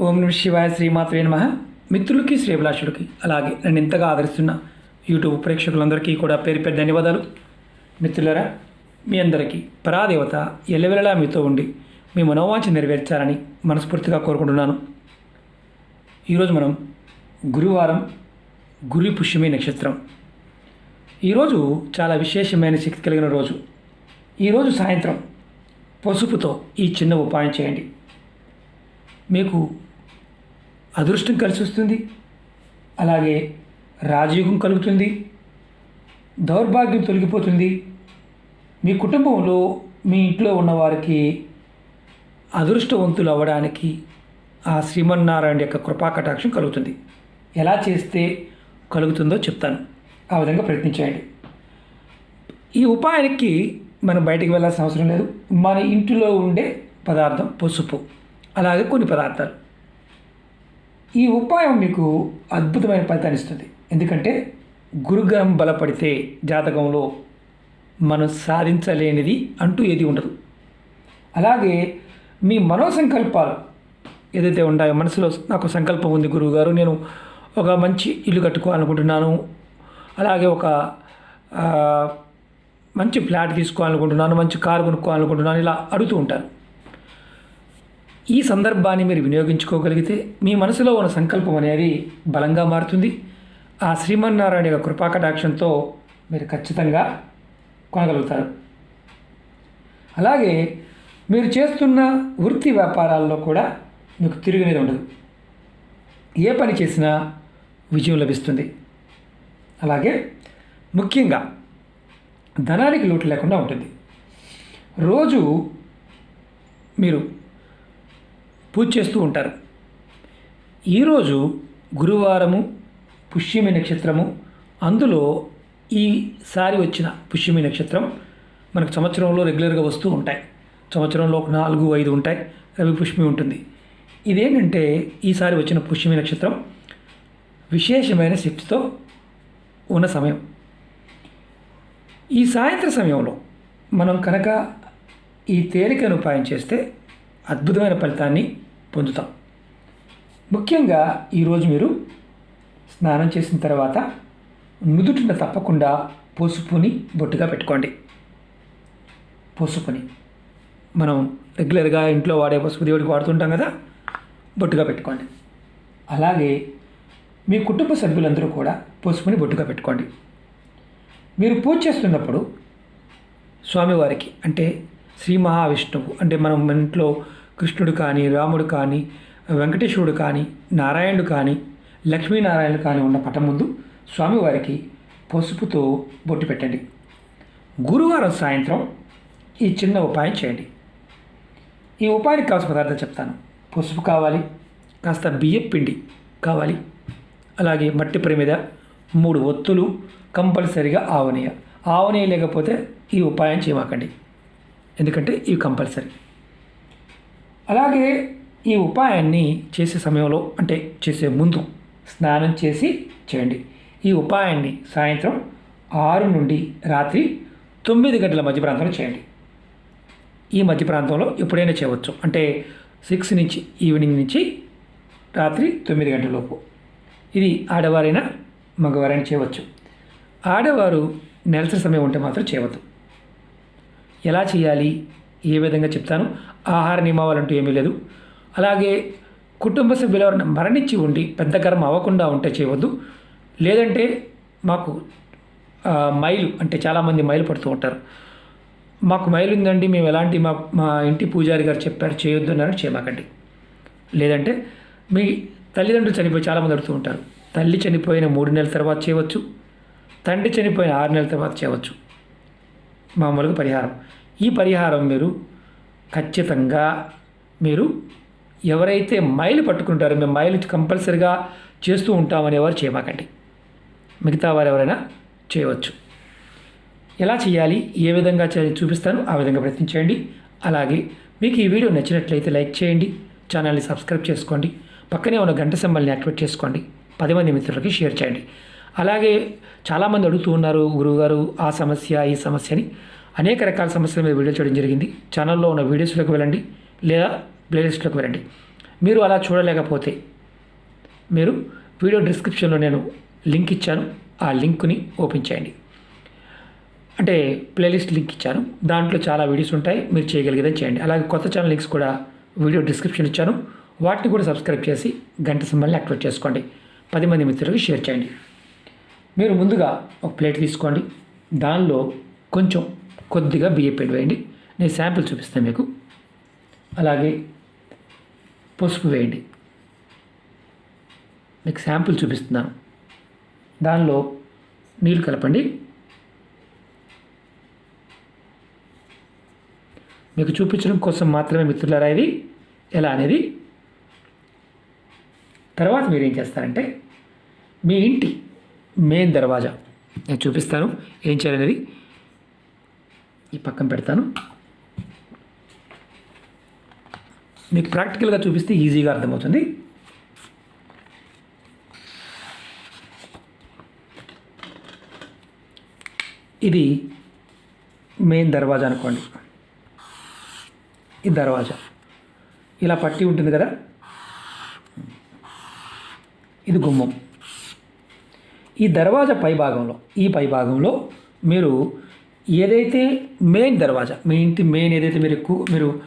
ఓం నమ శివాయ శ్రీమాత్రే నమ. మిత్రులకి శ్రీభిలాషుడికి అలాగే నన్ను ఇంతగా ఆదరిస్తున్న యూట్యూబ్ ప్రేక్షకులందరికీ కూడా పేరు పేరు ధన్యవాదాలు. మిత్రులరా మీ అందరికీ పరాదేవత ఎల్లవెల్లలా మీతో ఉండి మీ మనోవాంఛ నెరవేర్చాలని మనస్ఫూర్తిగా కోరుకుంటున్నాను. ఈరోజు మనం గురువారం గురి పుష్యమి నక్షత్రం. ఈరోజు చాలా విశేషమైన శక్తి కలిగిన రోజు. ఈరోజు సాయంత్రం పసుపుతో ఈ చిన్న ఉపాయం చేయండి. మీకు అదృష్టం కలిసి వస్తుంది అలాగే రాజయోగం కలుగుతుంది. దౌర్భాగ్యం తొలగిపోతుంది. మీ కుటుంబంలో మీ ఇంట్లో ఉన్నవారికి అదృష్టవంతులు అవ్వడానికి ఆ శ్రీమన్నారాయణ యొక్క కృపా కటాక్షం కలుగుతుంది. ఎలా చేస్తే కలుగుతుందో చెప్తాను. ఆ విధంగా ప్రయత్నించేయండి ఈ ఉపాయానికి మనం బయటికి వెళ్ళాల్సిన అవసరం లేదు. మన ఇంటిలో ఉండే పదార్థం పసుపు. అలాగే కొన్ని పదార్థాలు. ఈ ఉపాయం మీకు అద్భుతమైన ఫలితాన్ని ఇస్తుంది. ఎందుకంటే గురుగ్రహం బలపడితే జాతకంలో మనం సాధించలేనిది అంటూ ఏది ఉండదు. అలాగే మీ మనోసంకల్పాలు ఏదైతే ఉన్నాయో మనసులో నాకు సంకల్పం ఉంది గురువుగారు నేను ఒక మంచి ఇల్లు కట్టుకోవాలనుకుంటున్నాను అలాగే ఒక మంచి ఫ్లాట్ తీసుకోవాలనుకుంటున్నాను మంచి కారు కొనుక్కోవాలనుకుంటున్నాను ఇలా అడుగుతూ ఉంటారు. ఈ సందర్భాన్ని మీరు వినియోగించుకోగలిగితే మీ మనసులో ఉన్న సంకల్పం అనేది బలంగా మారుతుంది. ఆ శ్రీమన్నారాయణ యొక్క కృపాకటాక్షంతో మీరు ఖచ్చితంగా కొనగలుగుతారు. అలాగే మీరు చేస్తున్న వృత్తి వ్యాపారాల్లో కూడా మీకు తిరుగునేది ఉండదు. ఏ పని చేసినా విజయం లభిస్తుంది. అలాగే ముఖ్యంగా ధనానికి లోటు లేకుండా ఉంటుంది. రోజు మీరు పూజ చేస్తూ ఉంటారు. ఈరోజు గురువారము పుష్యమి నక్షత్రము అందులో ఈసారి వచ్చిన పుష్యమి నక్షత్రం మనకు సంవత్సరంలో రెగ్యులర్గా వస్తూ ఉంటాయి. సంవత్సరంలో ఒక నాలుగు ఐదు ఉంటాయి. రవి పుష్మి ఉంటుంది. ఇదేంటంటే ఈసారి వచ్చిన పుష్యమి నక్షత్రం విశేషమైన శక్తితో ఉన్న సమయం. ఈ సాయంత్ర సమయంలో మనం కనుక ఈ తేలికను ఉపాయం చేస్తే అద్భుతమైన ఫలితాన్ని పొందుతాం. ముఖ్యంగా ఈరోజు మీరు స్నానం చేసిన తర్వాత నుదుటిన తప్పకుండా పసుపుని బొట్టుగా పెట్టుకోండి. పసుపుని మనం రెగ్యులర్గా ఇంట్లో వాడే పసుపు దేవుడికి వాడుతుంటాం కదా బొట్టుగా పెట్టుకోండి. అలాగే మీ కుటుంబ సభ్యులందరూ కూడా పసుపుని బొట్టుగా పెట్టుకోండి. మీరు పూజ చేస్తున్నప్పుడు స్వామివారికి అంటే శ్రీ మహావిష్ణువు అంటే మనం ఇంట్లో కృష్ణుడు కానీ రాముడు కానీ వెంకటేశ్వరుడు కానీ నారాయణుడు కానీ లక్ష్మీనారాయణుడు కానీ ఉన్న పటం ముందు స్వామివారికి పసుపుతో బొట్టు పెట్టండి. గురువారం సాయంత్రం ఈ చిన్న ఉపాయం చేయండి. ఈ ఉపాయానికి కావాల్సిన పదార్థాలు చెప్తాను. పసుపు కావాలి కాస్త బియ్యం పిండి కావాలి అలాగే మట్టి ప్రమిద మూడు ఒత్తులు కంపల్సరిగా ఆవనేయ. ఆవనేయ లేకపోతే ఈ ఉపాయం చేయమాకండి. ఎందుకంటే ఇవి కంపల్సరీ. అలాగే ఈ ఉపాయాన్ని చేసే సమయంలో అంటే చేసే ముందు స్నానం చేసి చేయండి. ఈ ఉపాయాన్ని సాయంత్రం ఆరు నుండి రాత్రి తొమ్మిది గంటల మధ్య ప్రాంతంలో చేయండి. ఈ మధ్య ప్రాంతంలో ఎప్పుడైనా చేయవచ్చు. అంటే సిక్స్ నుంచి ఈవినింగ్ నుంచి రాత్రి తొమ్మిది గంటల లోపు. ఇది ఆడవారైనా మగవారైనా చేయవచ్చు. ఆడవారు నెలసరి సమయం ఉంటే మాత్రం చేయవద్దు. ఎలా చేయాలి? ఏ విధంగా చెప్తాను. ఆహార నియమాలు అంటూ ఏమీ లేదు. అలాగే కుటుంబ సభ్యులు ఎవరైనా మరణించి ఉండి పెద్ద కర్మ అవ్వకుండా ఉంటే చేయవద్దు. లేదంటే మాకు మైలు అంటే చాలామంది మైలు పడుతూ ఉంటారు. మాకు మైలు ఉందండి మేము ఎలాంటి మా మా ఇంటి పూజారి గారు చెప్పారు చేయొద్దు అన్నారు చేయమాకండి. లేదంటే మీ తల్లిదండ్రులు చనిపోయి చాలామంది అడుగుతూ ఉంటారు. తల్లి చనిపోయిన మూడు నెలల తర్వాత చేయవచ్చు. తండ్రి చనిపోయిన ఆరు నెలల తర్వాత చేయవచ్చు. మామూలుగా పరిహారం. ఈ పరిహారం మీరు ఖచ్చితంగా మీరు ఎవరైతే మైలు పట్టుకుంటారో మేము మైలు కంపల్సరిగా చేస్తూ ఉంటామని ఎవరు చేయమాకండి. మిగతా వారు ఎవరైనా చేయవచ్చు. ఎలా చేయాలి ఏ విధంగా చూపిస్తాను ఆ విధంగా ప్రయత్నించండి అలాగే మీకు ఈ వీడియో నచ్చినట్లయితే లైక్ చేయండి ఛానల్ని సబ్స్క్రైబ్ చేసుకోండి పక్కనే ఉన్న గంట సింబల్ని యాక్టివేట్ చేసుకోండి పది మంది మిత్రులకి షేర్ చేయండి. అలాగే చాలామంది అడుగుతూ ఉన్నారు గురువుగారు ఆ సమస్య ఈ సమస్యని అనేక రకాల సమస్యల మీద వీడియో చేయడం జరిగింది. ఛానల్లో ఉన్న వీడియోస్లోకి వెళ్ళండి లేదా ప్లేలిస్ట్లోకి వెళ్ళండి. మీరు అలా చూడలేకపోతే మీరు వీడియో డిస్క్రిప్షన్లో నేను లింక్ ఇచ్చాను. ఆ లింక్ని ఓపెన్ చేయండి. అంటే ప్లేలిస్ట్ లింక్ ఇచ్చాను. దాంట్లో చాలా వీడియోస్ ఉంటాయి. మీరు చేయగలిగేదే చేయండి. అలాగే కొత్త ఛానల్ లింక్స్ కూడా వీడియో డిస్క్రిప్షన్ ఇచ్చాను. వాటిని కూడా సబ్స్క్రైబ్ చేసి గంట సింబల్ని యాక్టివేట్ చేసుకోండి. పది మంది మిత్రులకు షేర్ చేయండి. మీరు ముందుగా ఒక ప్లేట్ తీసుకోండి. దానిలో కొంచెం కొద్దిగా బియ్యం పిండి వేయండి. నేను శాంపిల్ చూపిస్తాను మీకు. అలాగే పసుపు వేయండి. మీకు శాంపుల్ చూపిస్తున్నాను. దానిలో నీళ్ళు కలపండి. మీకు చూపించడం కోసం మాత్రమే మిత్రులారా ఇది. ఎలా అనేది. తర్వాత మీరు ఏం చేస్తారంటే మీ ఇంటి మెయిన్ దర్వాజా. నేను చూపిస్తాను. ఏం చేయాలనేది ఈ పక్కన పెడతాను. మీకు ప్రాక్టికల్గా చూపిస్తే ఈజీగా అర్థమవుతుంది. ఇది మెయిన్ దర్వాజా అనుకోండి. ఈ దర్వాజా. ఇలా పట్టి ఉంటుంది కదా? ఇది గుమ్మం. ఈ దర్వాజా పై భాగంలో ఈ పై భాగంలో మీరు ఏదైతే మెయిన్ దర్వాజా మీ ఇంటి మెయిన్ ఏదైతే మీరు ఎక్కువ మీరు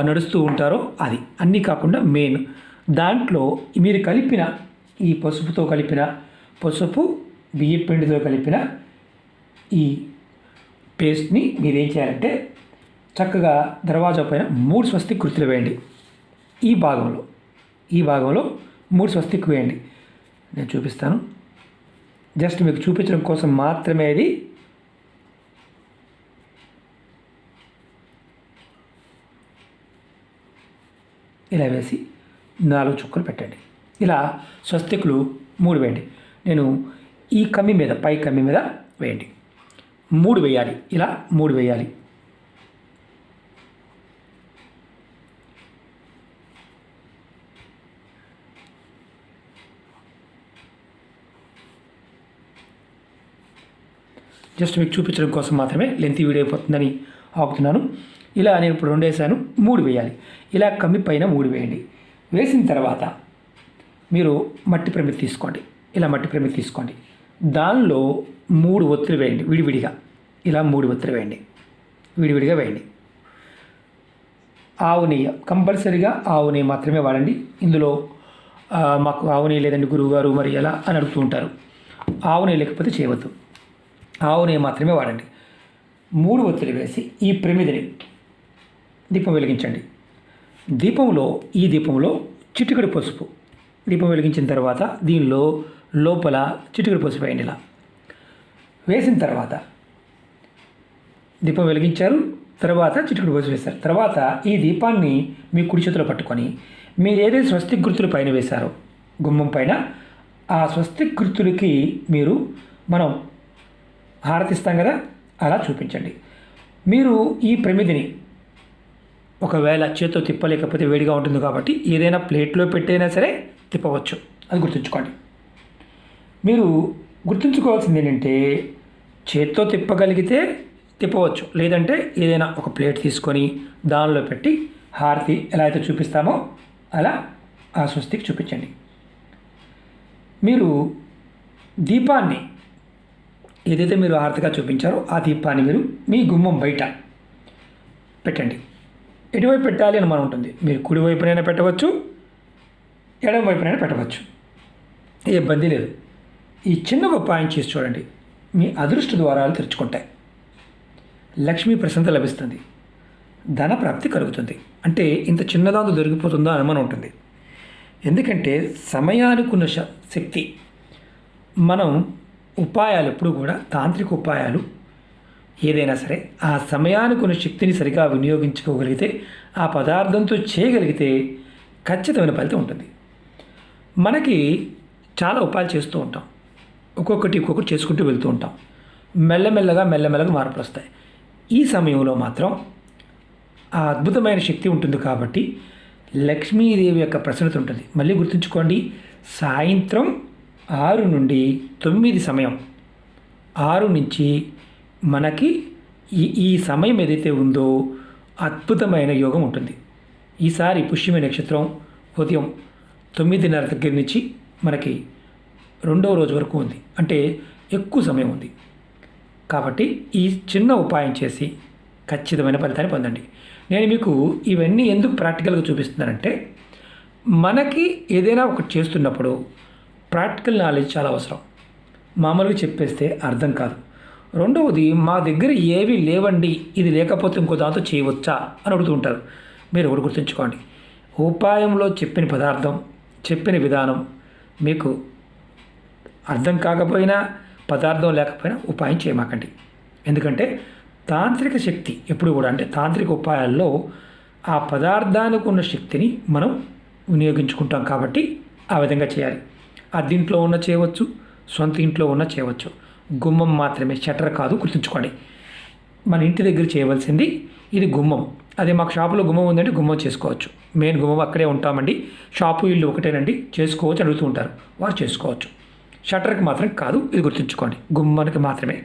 నడుస్తూ ఉంటారో అది. అన్నీ కాకుండా మెయిన్ దాంట్లో మీరు కలిపిన ఈ పసుపుతో కలిపిన పసుపు బియ్యపిండితో కలిపిన ఈ పేస్ట్ని మీరు ఏం చేయాలంటే చక్కగా దర్వాజా పైన మూడు స్వస్తి కృతులు వేయండి. ఈ భాగంలో ఈ భాగంలో మూడు స్వస్తికి వేయండి. నేను చూపిస్తాను. జస్ట్ మీకు చూపించడం కోసం మాత్రమే ఇది. ఇలా వేసి నాలుగు చుక్కలు పెట్టండి. ఇలా స్వస్తికులు మూడు వేయండి. నేను ఈ కమ్మి మీద పై కమ్మి మీద వేయండి. మూడు వేయాలి. ఇలా మూడు వేయాలి. జస్ట్ మీకు చూపించడం కోసం మాత్రమే లెంత్ వీడియో అయిపోతుందని ఆపుతున్నాను. ఇలా నేను ఇప్పుడు రెండు వేసాను మూడు వేయాలి. ఇలా కమ్మి పైన మూడు వేయండి. వేసిన తర్వాత మీరు మట్టి ప్రమిది తీసుకోండి. ఇలా మట్టి ప్రమిది తీసుకోండి. దానిలో మూడు ఒత్తులు వేయండి విడివిడిగా. ఇలా మూడు ఒత్తులు వేయండి. విడివిడిగా వేయండి. ఆవు నెయ్యి కంపల్సరీగా ఆవు నెయ్యి మాత్రమే వాడండి. ఇందులో మాకు ఆవు నెయ్యి లేదండి గురువుగారు మరి ఎలా అని అడుగుతూ ఉంటారు. ఆవు నెయ్యి లేకపోతే చేయవద్దు. ఆవు నెయ్యి మాత్రమే వాడండి. మూడు ఒత్తిడి వేసి ఈ ప్రమిదిని దీపం వెలిగించండి. దీపంలో ఈ దీపంలో చిటికడి పసుపు. దీపం వెలిగించిన తర్వాత దీనిలో లోపల చిటికడి పసుపు వేయండి ఇలా. వేసిన తర్వాత దీపం వెలిగించారు. తర్వాత చిటికడి పసుపు వేశారు. తర్వాత ఈ దీపాన్ని మీ కుడి చేతిలో పట్టుకొని మీరు ఏదైతే స్వస్తిక్ గుర్తులు పైన వేశారో గుమ్మం పైన ఆ స్వస్తిక్ గుర్తులకి మీరు మనం హారతిస్తాం కదా? అలా చూపించండి. మీరు ఈ ప్రమిదిని ఒకవేళ చేత్తో తిప్పలేకపోతే వేడిగా ఉంటుంది కాబట్టి ఏదైనా ప్లేట్లో పెట్టైనా సరే తిప్పవచ్చు. అది గుర్తుంచుకోండి. మీరు గుర్తుంచుకోవాల్సింది ఏంటంటే చేత్తో తిప్పగలిగితే తిప్పవచ్చు. లేదంటే ఏదైనా ఒక ప్లేట్ తీసుకొని దానిలో పెట్టి హారతి ఎలా అయితే చూపిస్తామో అలా ఆ స్వస్తికి చూపించండి. మీరు దీపాన్ని ఏదైతే మీరు ఆర్తిగా చూపించారో ఆ దీపాన్ని మీరు మీ గుమ్మం బయట పెట్టండి. ఎటువైపు పెట్టాలి అని మనం ఉంటుంది. మీరు కుడి వైపునైనా పెట్టవచ్చు ఎడమ వైపునైనా పెట్టవచ్చు. ఏ ఇబ్బంది లేదు. ఈ చిన్న ఒక పాయింట్ చేసి చూడండి. మీ అదృష్ట ద్వారాలు తెరుచుకుంటాయి. లక్ష్మీ ప్రశాంత లభిస్తుంది. ధన ప్రాప్తి కలుగుతుంది. అంటే ఇంత చిన్నదాంతో దొరికిపోతుందో అనుమానం ఉంటుంది. ఎందుకంటే సమయానుకున్న శ- శక్తి మనం ఉపాయాలు ఎప్పుడు కూడా తాంత్రిక ఉపాయాలు ఏదైనా సరే ఆ సమయానుకున్న శక్తిని సరిగా వినియోగించుకోగలిగితే ఆ పదార్థంతో చేయగలిగితే ఖచ్చితమైన ఫలితం ఉంటుంది. మనకి చాలా ఉపాయాలు చేస్తూ ఉంటాం. ఒక్కొక్కటి ఒక్కొక్కటి చేసుకుంటూ వెళ్తూ ఉంటాం. మెల్లమెల్లగా మెల్లమెల్లగా మార్పులు వస్తాయి. ఈ సమయంలో మాత్రం ఆ అద్భుతమైన శక్తి ఉంటుంది కాబట్టి లక్ష్మీదేవి యొక్క ప్రసన్నత ఉంటుంది. మళ్ళీ గుర్తుంచుకోండి సాయంత్రం ఆరు నుండి తొమ్మిది సమయం. ఆరు నుంచి మనకి ఈ ఈ సమయం ఏదైతే ఉందో అద్భుతమైన యోగం ఉంటుంది. ఈసారి పుష్యమి నక్షత్రం ఉదయం తొమ్మిదిన్నర దగ్గర నుంచి మనకి రెండవ రోజు వరకు ఉంది. అంటే ఎక్కువ సమయం ఉంది. కాబట్టి ఈ చిన్న ఉపాయం చేసి ఖచ్చితమైన ఫలితాన్ని పొందండి. నేను మీకు ఇవన్నీ ఎందుకు ప్రాక్టికల్గా చూపిస్తున్నానంటే మనకి ఏదైనా ఒకటి చేస్తున్నప్పుడు ప్రాక్టికల్ నాలెడ్జ్ చాలా అవసరం. మామూలుగా చెప్పేస్తే అర్థం కాదు. రెండవది మా దగ్గర ఏవి లేవండి ఇది లేకపోతే ఇంకో దాంతో చేయవచ్చా అని అడుగుతూ ఉంటారు. మీరు ఒకటి గుర్తుంచుకోండి. ఉపాయంలో చెప్పిన పదార్థం చెప్పిన విధానం మీకు అర్థం కాకపోయినా పదార్థం లేకపోయినా ఉపాయం చేయమాకండి. ఎందుకంటే తాంత్రిక శక్తి ఎప్పుడు కూడా అంటే తాంత్రిక ఉపాయాల్లో ఆ పదార్థానికి ఉన్న శక్తిని మనం వినియోగించుకుంటాం కాబట్టి ఆ విధంగా చేయాలి. అద్దింట్లో ఉన్న చేయవచ్చు సొంత ఇంట్లో ఉన్న చేయవచ్చు. గుమ్మం మాత్రమే షటర్ కాదు గుర్తుంచుకోండి. మన ఇంటి దగ్గర చేయవలసింది ఇది గుమ్మం. అదే మాకు షాపులో గుమ్మం ఉందంటే గుమ్మం చేసుకోవచ్చు. మెయిన్ గుమ్మం అక్కడే ఉంటామండి. షాపు ఇల్లు ఒకటేనండి. చేసుకోవచ్చు అడుగుతూ ఉంటారు. వారు చేసుకోవచ్చు. షట్టర్కి మాత్రం కాదు ఇది గుర్తుంచుకోండి. గుమ్మానికి మాత్రమే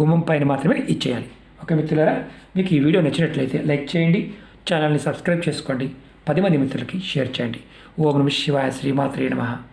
గుమ్మం పైన మాత్రమే ఇచ్చేయాలి. ఓకే మిత్రులారా మీకు ఈ వీడియో నచ్చినట్లయితే లైక్ చేయండి ఛానల్ని సబ్స్క్రైబ్ చేసుకోండి పది మంది మిత్రులకి షేర్ చేయండి. ఓం నమ శివాయ శ్రీమాత్రే నమః.